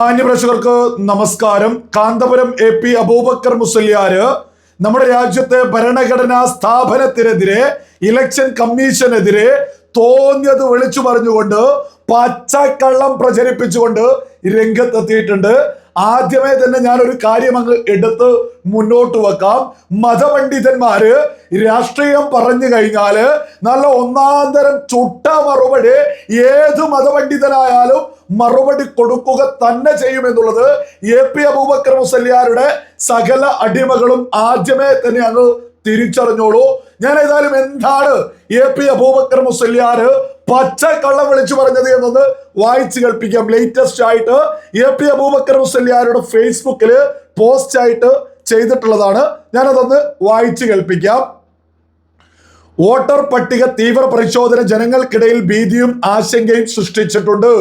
മാന്യപ്രേക്ഷകർക്ക് നമസ്കാരം. Kanthapuram A P Abubakar Musliyar നമ്മുടെ രാജ്യത്തെ ഭരണഘടനാ സ്ഥാപനത്തിനെതിരെ ഇലക്ഷൻ കമ്മീഷനെതിരെ തോന്നിയത് വിളിച്ചു പറഞ്ഞുകൊണ്ട് പച്ചക്കള്ളം പ്രചരിപ്പിച്ചുകൊണ്ട് രംഗത്തെത്തിയിട്ടുണ്ട്. ആദ്യമേ തന്നെ ഞാൻ ഒരു കാര്യം അങ്ങ് എടുത്ത് മുന്നോട്ട് വെക്കാം. മതപണ്ഡിതന്മാര് രാഷ്ട്രീയം പറഞ്ഞു കഴിഞ്ഞാൽ നല്ല ഒന്നാം തരം ചുട്ട മറുപടി ഏത് മതപണ്ഡിതനായാലും മറുപടി കൊടുക്കുക തന്നെ ചെയ്യുമെന്നുള്ളത് എ പി അബൂബക്കർ മുസല്യാരുടെ സകല അടിമകളും ആദ്യമേ തന്നെ അങ്ങ് തിരിച്ചറിഞ്ഞോളൂ. ഞാൻ ഏതായാലും എന്താണ് എ പി അബൂബക്കർ മുസല്യാർ പച്ച കള്ളം വിളിച്ചു പറഞ്ഞത് എന്നൊന്ന് വായിച്ചു കേൾപ്പിക്കാം. ലേറ്റസ്റ്റ് ആയിട്ട് എ പി അബൂബക്കർ മുസല്യാരുടെ ഫേസ്ബുക്കിൽ പോസ്റ്റ് ആയിട്ട് ചെയ്തിട്ടുള്ളതാണ്. ഞാനതൊന്ന് വായിച്ചു കേൾപ്പിക്കാം. വോട്ടർ പട്ടിക തീവ്ര പരിശോധന ജനങ്ങൾക്കിടയിൽ ഭീതിയും ആശങ്കയും സൃഷ്ടിച്ചിട്ടുണ്ട്.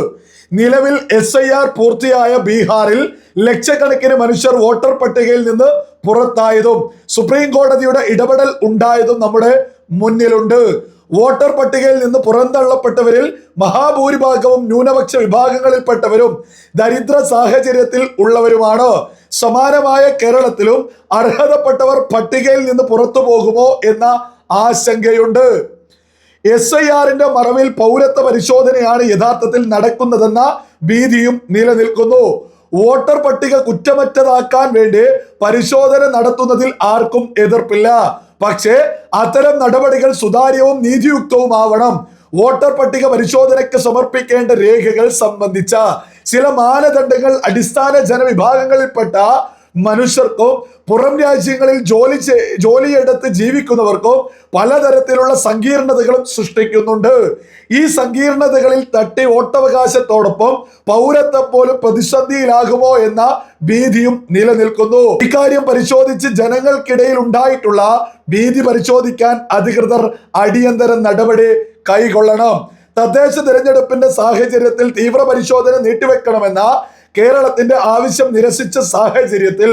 നിലവിൽ എസ് ഐ ആർ പൂർത്തിയായ ബീഹാറിൽ ലക്ഷക്കണക്കിന് മനുഷ്യർ വോട്ടർ പട്ടികയിൽ നിന്ന് പുറത്തായതും സുപ്രീം കോടതിയുടെ ഇടപെടൽ ഉണ്ടായതും നമ്മുടെ മുന്നിലുണ്ട്. വോട്ടർ പട്ടികയിൽ നിന്ന് പുറന്തള്ളപ്പെട്ടവരിൽ മഹാഭൂരിഭാഗവും ന്യൂനപക്ഷ വിഭാഗങ്ങളിൽപ്പെട്ടവരും ദരിദ്ര സാഹചര്യത്തിൽ ഉള്ളവരുമാണ്. സമാനമായ കേരളത്തിലും അർഹതപ്പെട്ടവർ പട്ടികയിൽ നിന്ന് പുറത്തു പോകുമോ എന്ന ആശങ്കയുണ്ട്. എസ് ഐ ആറിന്റെ മറവിൽ പൗരത്വ പരിശോധനയാണ് യഥാർത്ഥത്തിൽ നടക്കുന്നതെന്ന ഭീതിയും നിലനിൽക്കുന്നു. വോട്ടർ പട്ടിക കുറ്റമറ്റതാക്കാൻ വേണ്ടി പരിശോധന നടത്തുന്നതിൽ ആർക്കും എതിർപ്പില്ല. പക്ഷേ അത്തരം നടപടികൾ സുതാര്യവും നീതിയുക്തവുമാവണം. വോട്ടർ പട്ടിക പരിശോധനയ്ക്ക് സമർപ്പിക്കേണ്ട രേഖകൾ സംബന്ധിച്ച ചില മാനദണ്ഡങ്ങൾ അടിസ്ഥാന ജനവിഭാഗങ്ങളിൽപ്പെട്ട മനുഷ്യർക്കും പുറം രാജ്യങ്ങളിൽ ജോലി ജോലിയെടുത്ത് ജീവിക്കുന്നവർക്കും പലതരത്തിലുള്ള സങ്കീർണതകളും സൃഷ്ടിക്കുന്നുണ്ട്. ഈ സങ്കീർണതകളിൽ തട്ടി വോട്ടവകാശത്തോടൊപ്പം പൗരത്വം പോലും പ്രതിസന്ധിയിലാകുമോ എന്ന ഭീതിയും നിലനിൽക്കുന്നു. ഇക്കാര്യം പരിശോധിച്ച് ജനങ്ങൾക്കിടയിൽ ഉണ്ടായിട്ടുള്ള ഭീതി പരിശോധിക്കാൻ അധികൃതർ അടിയന്തര നടപടി കൈകൊള്ളണം. തദ്ദേശ തിരഞ്ഞെടുപ്പിന്റെ സാഹചര്യത്തിൽ തീവ്ര പരിശോധന നീട്ടിവെക്കണമെന്ന കേരളത്തിന്റെ ആവശ്യം നിരസിച്ച സാഹചര്യത്തിൽ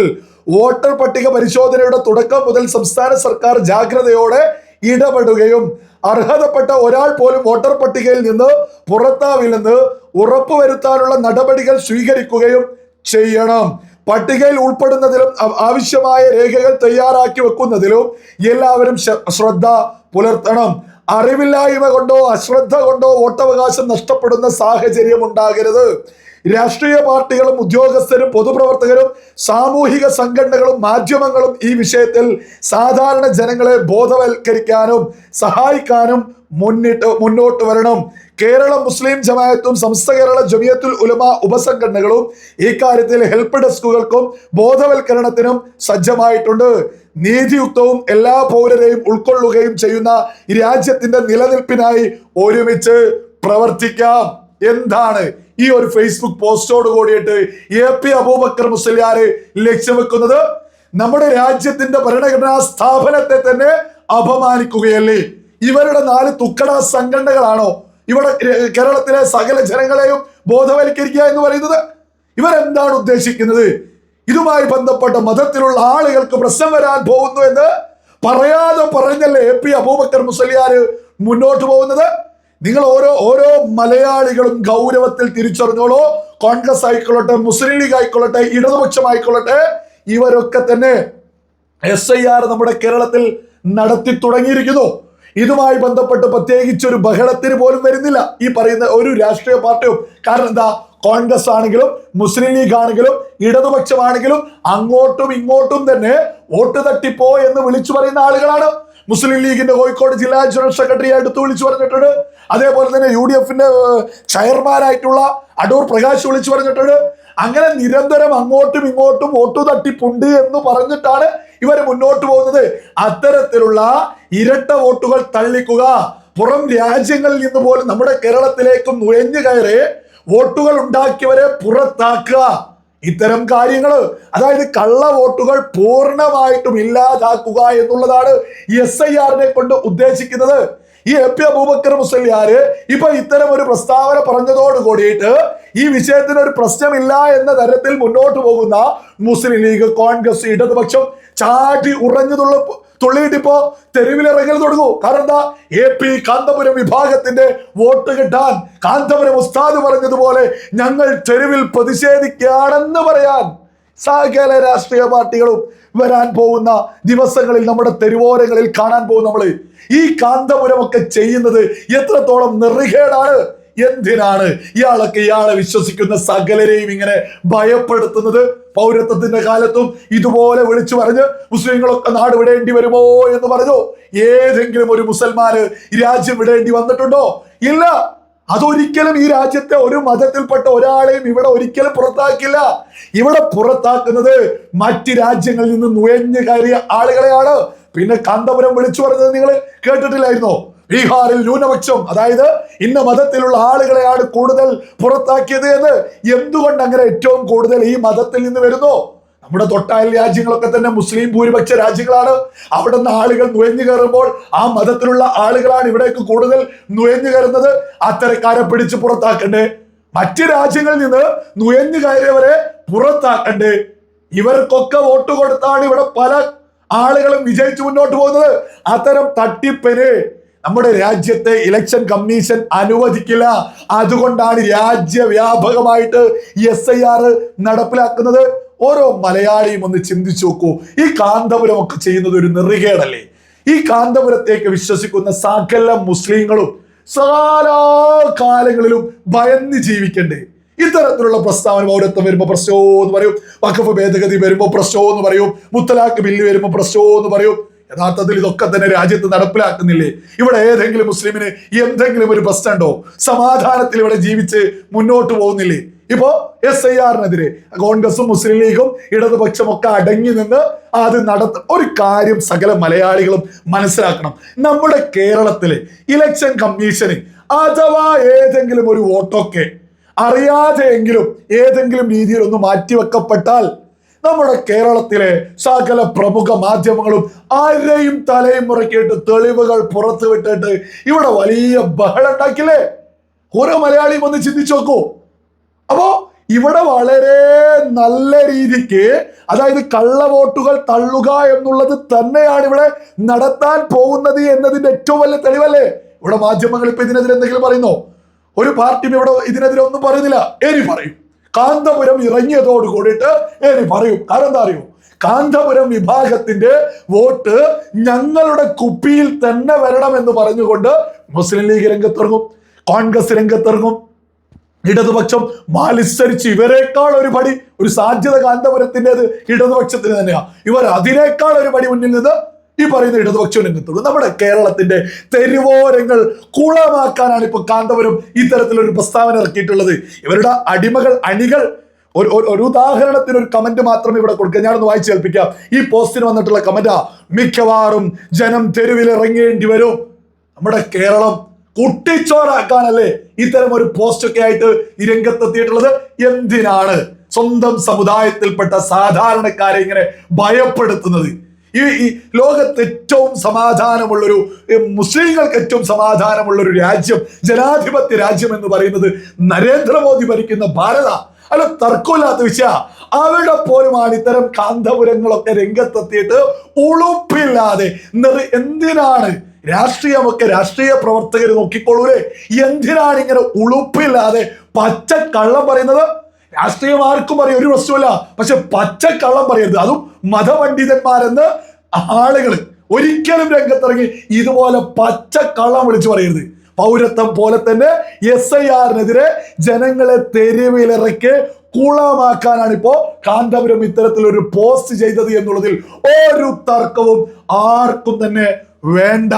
വോട്ടർ പട്ടിക പരിശോധനയുടെ തുടക്കം മുതൽ സംസ്ഥാന സർക്കാർ ജാഗ്രതയോടെ ഇടപെടുകയും അർഹതപ്പെട്ട ഒരാൾ പോലും വോട്ടർ പട്ടികയിൽ നിന്ന് പുറത്താവില്ലെന്ന് ഉറപ്പുവരുത്താനുള്ള നടപടികൾ സ്വീകരിക്കുകയും ചെയ്യണം. പട്ടികയിൽ ഉൾപ്പെടുന്നതിലും ആവശ്യമായ രേഖകൾ തയ്യാറാക്കി വെക്കുന്നതിലും എല്ലാവരും ശ്ര- ശ്രദ്ധ പുലർത്തണം. അറിവില്ലായ്മ കൊണ്ടോ അശ്രദ്ധ കൊണ്ടോ വോട്ടവകാശം നഷ്ടപ്പെടുന്ന സാഹചര്യം ഉണ്ടാകരുത്. രാഷ്ട്രീയ പാർട്ടികളും ഉദ്യോഗസ്ഥരും പൊതുപ്രവർത്തകരും സാമൂഹിക സംഘടനകളും മാധ്യമങ്ങളും ഈ വിഷയത്തിൽ സാധാരണ ജനങ്ങളെ ബോധവൽക്കരിക്കാനും സഹായിക്കാനും മുന്നിട്ട് മുന്നോട്ട് വരണം. കേരള മുസ്ലിം ജമായത്തും സംസ്ഥ കേരള ജമിയത്തുൽ ഉലമ ഉപസംഘടനകളും ഇക്കാര്യത്തിൽ ഹെൽപ്പ് ഡെസ്കുകൾക്കും ബോധവൽക്കരണത്തിനും സജ്ജമായിട്ടുണ്ട്. നീതിയുക്തവും എല്ലാ പൗരരെയും ഉൾക്കൊള്ളുകയും ചെയ്യുന്ന രാജ്യത്തിന്റെ നിലനിൽപ്പിനായി ഒരുമിച്ച് പ്രവർത്തിക്കാം. എന്താണ് ഈ ഒരു ഫേസ്ബുക്ക് പോസ്റ്റോട് കൂടിയിട്ട് എ പി അബൂബക്കർ മുസ്ലിയാര് ലക്ഷ്യം വെക്കുന്നത്? നമ്മുടെ രാജ്യത്തിന്റെ ഭരണഘടനാ സ്ഥാപനത്തെ തന്നെ അപമാനിക്കുകയല്ലേ? ഇവരുടെ നാല് തുക്കട സംഘടനകളാണോ? ഇവിടെ കേരളത്തിലെ സകല ജനങ്ങളെയും ബോധവൽക്കരിക്കുക എന്ന് പറയുന്നത്? ഇവരെന്താണ് ഉദ്ദേശിക്കുന്നത്? ഇതുമായി ബന്ധപ്പെട്ട മതത്തിലുള്ള ആളുകൾക്ക് പ്രശ്നം വരാൻ പോകുന്നു എന്ന് പറയാതെ പറഞ്ഞല്ലേ എ പി അബൂബക്കർ മുസ്ലിയാർ മുന്നോട്ട് പോകുന്നത്? നിങ്ങൾ ഓരോ ഓരോ മലയാളികളും ഗൗരവത്തിൽ തിരിച്ചറിഞ്ഞോളൂ. കോൺഗ്രസ് ആയിക്കൊള്ളട്ടെ മുസ്ലിം ലീഗ് ആയിക്കൊള്ളട്ടെ ഇടതുപക്ഷമായിക്കൊള്ളട്ടെ ഇവരൊക്കെ തന്നെ എസ് ഐ ആർ നമ്മുടെ കേരളത്തിൽ നടത്തി തുടങ്ങിയിരിക്കുന്നു. ഇതുമായി ബന്ധപ്പെട്ട് പ്രത്യേകിച്ച് ഒരു ബഹളത്തിന് പോലും വരുന്നില്ല. ഈ പറയുന്ന ഒരു രാഷ്ട്രീയ പാർട്ടിയും. കാരണം എന്താ? കോൺഗ്രസ് ആണെങ്കിലും മുസ്ലിം ലീഗ് ആണെങ്കിലും ഇടതുപക്ഷമാണെങ്കിലും അങ്ങോട്ടും ഇങ്ങോട്ടും തന്നെ വോട്ട് തട്ടിപ്പോ എന്ന് വിളിച്ചു പറയുന്ന ആളുകളാണ്. മുസ്ലിം ലീഗിന്റെ കോഴിക്കോട് ജില്ലാ ജനറൽ സെക്രട്ടറി അടുത്ത് വിളിച്ചു പറഞ്ഞിട്ടുണ്ട്. അതേപോലെ തന്നെ യു ഡി എഫിന്റെ ചെയർമാനായിട്ടുള്ള അടൂർ പ്രകാശ് വിളിച്ചു പറഞ്ഞിട്ടുണ്ട്. അങ്ങനെ നിരന്തരം അങ്ങോട്ടും ഇങ്ങോട്ടും വോട്ടു തട്ടിപ്പുണ്ട് എന്ന് പറഞ്ഞിട്ടാണ് ഇവർ മുന്നോട്ട് പോകുന്നത്. അത്തരത്തിലുള്ള ഇരട്ട വോട്ടുകൾ തള്ളിക്കുക പുറം രാജ്യങ്ങളിൽ നിന്ന് പോലും നമ്മുടെ കേരളത്തിലേക്കും നുഴഞ്ഞു കയറി വോട്ടുകൾ ഉണ്ടാക്കിയവരെ പുറത്താക്കുക. ഇത്തരം കാര്യങ്ങൾ അതായത് കള്ള വോട്ടുകൾ പൂർണമായിട്ടും ഇല്ലാതാക്കുക എന്നുള്ളതാണ് എസ് ഐ ആറിനെ കൊണ്ട് ഉദ്ദേശിക്കുന്നത്. ഈ എ പി അബൂബക്കർ മുസ്ലിയാര് ഇപ്പൊ ഇത്തരം ഒരു പ്രസ്താവന പറഞ്ഞതോട് കൂടിയിട്ട് ഈ വിഷയത്തിന് ഒരു പ്രശ്നമില്ല എന്ന തരത്തിൽ മുന്നോട്ട് പോകുന്ന മുസ്ലിം ലീഗ് കോൺഗ്രസ് ഇടതുപക്ഷം ചാടി ഉറഞ്ഞതുള്ള തുള്ളിയിട്ടിപ്പോ തെരുവിലിറങ്ങൽ തുടങ്ങൂ. കാരണം എന്താ? എ പി കാന്തപുരം വിഭാഗത്തിന്റെ വോട്ട് കിട്ടാൻ കാന്തപുരം ഉസ്താദ് പറഞ്ഞതുപോലെ ഞങ്ങൾ തെരുവിൽ പ്രതിഷേധിക്കുകയാണെന്ന് പറയാൻ സകല രാഷ്ട്രീയ പാർട്ടികളും വരാൻ പോകുന്ന ദിവസങ്ങളിൽ നമ്മുടെ തെരുവോരങ്ങളിൽ കാണാൻ പോകും നമ്മൾ ഈ കാന്തപുരമൊക്കെ ചെയ്യുന്നത് എത്രത്തോളം നിറികേടാണ്? എന്തിനാണ് ഇയാളൊക്കെ ഇയാളെ വിശ്വസിക്കുന്ന സകലരെയും ഇങ്ങനെ ഭയപ്പെടുത്തുന്നത്? പൗരത്വത്തിന്റെ കാലത്തും ഇതുപോലെ വിളിച്ചു പറഞ്ഞ് മുസ്ലിങ്ങളൊക്കെ നാട് വിടേണ്ടി വരുമോ എന്ന് പറഞ്ഞു? ഏതെങ്കിലും ഒരു മുസൽമാന് രാജ്യം വിടേണ്ടി വന്നിട്ടുണ്ടോ? ഇല്ല. അതൊരിക്കലും ഈ രാജ്യത്തെ ഒരു മതത്തിൽപ്പെട്ട ഒരാളെയും ഇവിടെ ഒരിക്കലും പുറത്താക്കില്ല. ഇവിടെ പുറത്താക്കുന്നത് മറ്റ് രാജ്യങ്ങളിൽ നിന്ന് നുഴഞ്ഞു കയറിയ ആളുകളെയാണ്. പിന്നെ കാന്തപുരം വിളിച്ചു പറഞ്ഞത് നിങ്ങൾ കേട്ടിട്ടില്ലായിരുന്നോ? ബീഹാറിൽ ന്യൂനപക്ഷം അതായത് ഇന്ന മതത്തിലുള്ള ആളുകളെയാണ് കൂടുതൽ പുറത്താക്കിയത് എന്ന്. എന്തുകൊണ്ട് അങ്ങനെ ഏറ്റവും കൂടുതൽ ഈ മതത്തിൽ നിന്ന് വരുന്നു? നമ്മുടെ തൊട്ടായൽ രാജ്യങ്ങളൊക്കെ തന്നെ മുസ്ലിം ഭൂരിപക്ഷ രാജ്യങ്ങളാണ്. അവിടെ നിന്ന് ആളുകൾ നുഴഞ്ഞു കയറുമ്പോൾ ആ മതത്തിലുള്ള ആളുകളാണ് ഇവിടേക്ക് കൂടുതൽ നുഴഞ്ഞു കയറുന്നത്. അത്തരക്കാരെ പിടിച്ച് പുറത്താക്കണ്ടേ? മറ്റ് രാജ്യങ്ങളിൽ നിന്ന് നുഴഞ്ഞു കയറിയവരെ പുറത്താക്കണ്ടേ? ഇവർക്കൊക്കെ വോട്ട് കൊടുത്താണ് ഇവിടെ പല ആളുകളും വിജയിച്ചു മുന്നോട്ട് പോകുന്നത്. അത്തരം തട്ടിപ്പിന് നമ്മുടെ രാജ്യത്തെ ഇലക്ഷൻ കമ്മീഷൻ അനുവദിക്കില്ല. അതുകൊണ്ടാണ് രാജ്യവ്യാപകമായിട്ട് എസ് നടപ്പിലാക്കുന്നത്. ഓരോ മലയാളിയും ഒന്ന് ചിന്തിച്ചു നോക്കൂ. ഈ കാന്തപുരം ഒക്കെ ചെയ്യുന്നത് ഒരു നിറികേടല്ലേ? ഈ കാന്തപുരത്തേക്ക് വിശ്വസിക്കുന്ന സകല മുസ്ലിങ്ങളും സകാലാ കാലങ്ങളിലും ഭയന്ന് ജീവിക്കണ്ടേ? ഇത്തരത്തിലുള്ള പ്രസ്താവന പൗരത്വം വരുമ്പോൾ പ്രശ്നമോ എന്ന് പറയും. വഖഫ് ഭേദഗതി വരുമ്പോൾ പ്രശ്നമോ എന്ന് പറയും. മുത്തലാഖ് ബില്ല് വരുമ്പോൾ പ്രശ്നമോ എന്ന് പറയും. യഥാർത്ഥത്തിൽ ഇതൊക്കെ തന്നെ രാജ്യത്ത് നടപ്പിലാക്കുന്നില്ലേ? ഇവിടെ ഏതെങ്കിലും മുസ്ലിമിന് എന്തെങ്കിലും ഒരു പ്രശ്നമുണ്ടോ? സമാധാനത്തിൽ ഇവിടെ ജീവിച്ച് മുന്നോട്ട് പോകുന്നില്ലേ? ഇപ്പോ എസ് ഐ ആറിനെതിരെ കോൺഗ്രസും മുസ്ലിം ലീഗും ഇടതുപക്ഷം ഒക്കെ അടങ്ങി നിന്ന് അത് നടത്ത ഒരു കാര്യം സകല മലയാളികളും മനസ്സിലാക്കണം. നമ്മുടെ കേരളത്തിലെ ഇലക്ഷൻ കമ്മീഷന് അഥവാ ഏതെങ്കിലും ഒരു വോട്ടൊക്കെ അറിയാതെയെങ്കിലും ഏതെങ്കിലും രീതിയിൽ ഒന്ന് മാറ്റിവെക്കപ്പെട്ടാൽ നമ്മുടെ കേരളത്തിലെ സകല പ്രമുഖ മാധ്യമങ്ങളും ആരെയും തലയും മുറക്കിയിട്ട് തെളിവുകൾ പുറത്തു വിട്ടിട്ട് ഇവിടെ വലിയ ബഹളം ഉണ്ടാക്കില്ലേ? ഓരോ മലയാളിയും ഒന്ന് ചിന്തിച്ചു നോക്കൂ. അപ്പോ ഇവിടെ വളരെ നല്ല രീതിക്ക് അതായത് കള്ള വോട്ടുകൾ തള്ളുക എന്നുള്ളത് തന്നെയാണ് ഇവിടെ നടത്താൻ പോകുന്നത് എന്നതിന്റെ ഏറ്റവും വലിയ തെളിവല്ലേ? ഇവിടെ മാധ്യമങ്ങൾ ഇപ്പൊ ഇതിനെതിരെ എന്തെങ്കിലും പറയുന്നോ? ഒരു പാർട്ടിയും ഇവിടെ ഇതിനെതിരെ ഒന്നും പറയുന്നില്ല. എനി പറയും. കാന്തപുരം ഇറങ്ങിയതോട് കൂടിയിട്ട് എനി പറയും. കാരണം എന്താ അറിയോ? കാന്തപുരം വിഭാഗത്തിന്റെ വോട്ട് ഞങ്ങളുടെ കുപ്പിയിൽ തന്നെ വരണം എന്ന് പറഞ്ഞുകൊണ്ട് മുസ്ലിം ലീഗ് രംഗത്തിറങ്ങും. കോൺഗ്രസ് രംഗത്തിറങ്ങും. ഇടതുപക്ഷം മാലിസരിച്ച് ഇവരെക്കാൾ ഒരു പടി ഒരു സാധ്യത കാന്തപുരത്തിന്റെത് ഇടതുപക്ഷത്തിന് തന്നെയാണ് ഇവർ അതിനേക്കാൾ ഒരു പടി മുന്നിൽ നിന്ന് ഈ പറയുന്ന ഇടതുപക്ഷം രംഗത്തുള്ളൂ. നമ്മുടെ കേരളത്തിന്റെ തെരുവോരങ്ങൾ കുളമാക്കാനാണ് ഇപ്പൊ കാന്തപുരം ഇത്തരത്തിലൊരു പ്രസ്താവന ഇറക്കിയിട്ടുള്ളത്. ഇവരുടെ അടിമകൾ അണികൾ ഒരു ഒരു- ഉദാഹരണത്തിന് ഒരു കമന്റ് മാത്രം ഇവിടെ കൊടുക്കുക. ഞാനൊന്ന് വായിച്ചു കേൾപ്പിക്കാം. ഈ പോസ്റ്റിന് വന്നിട്ടുള്ള കമന്റാ മിക്കവാറും ജനം തെരുവിൽ ഇറങ്ങേണ്ടി വരും. നമ്മുടെ കേരളം കുട്ടിച്ചോറാക്കാനല്ലേ ഇത്തരം ഒരു പോസ്റ്റ് ഒക്കെ ആയിട്ട് രംഗത്തെത്തിയിട്ടുള്ളത്? എന്തിനാണ് സ്വന്തം സമുദായത്തിൽപ്പെട്ട സാധാരണക്കാരെ ഇങ്ങനെ ഭയപ്പെടുത്തുന്നത്? ഈ ഈ ലോകത്ത് ഏറ്റവും സമാധാനമുള്ളൊരു മുസ്ലിങ്ങൾക്ക് ഏറ്റവും സമാധാനമുള്ളൊരു രാജ്യം ജനാധിപത്യ രാജ്യം എന്ന് പറയുന്നത് നരേന്ദ്രമോദി ഭരിക്കുന്ന ഭാരത. അല്ല തർക്കമില്ലാത്ത വിഷയ. അവിടെ പോലുമാണ് ഇത്തരം കാന്തപുരങ്ങളൊക്കെ രംഗത്തെത്തിയിട്ട് ഉളുപ്പില്ലാതെ. എന്തിനാണ് രാഷ്ട്രീയമൊക്കെ രാഷ്ട്രീയ പ്രവർത്തകർ നോക്കിക്കൊള്ളൂലേ? എന്തിനാണ് ഇങ്ങനെ ഉളുപ്പില്ലാതെ പച്ച കള്ളം പറയുന്നത്? രാഷ്ട്രീയം ആർക്കും പറയും ഒരു പ്രശ്നമല്ല പക്ഷെ പച്ച കള്ളം പറയരുത്. അതും മതപണ്ഡിതന്മാരെന്ന് ആളുകൾ ഒരിക്കലും രംഗത്തിറങ്ങി ഇതുപോലെ പച്ച കള്ളം വിളിച്ചു പറയരുത്. പൗരത്വം പോലെ തന്നെ എസ് ഐ ആറിനെതിരെ ജനങ്ങളെ തെരുവിലിറക്കി കുളമാക്കാനാണ് ഇപ്പോ കാന്തപുരം ഇത്തരത്തിൽ ഒരു പോസ്റ്റ് ചെയ്തത് എന്നുള്ളതിൽ ഒരു തർക്കവും ആർക്കും തന്നെ വേണ്ട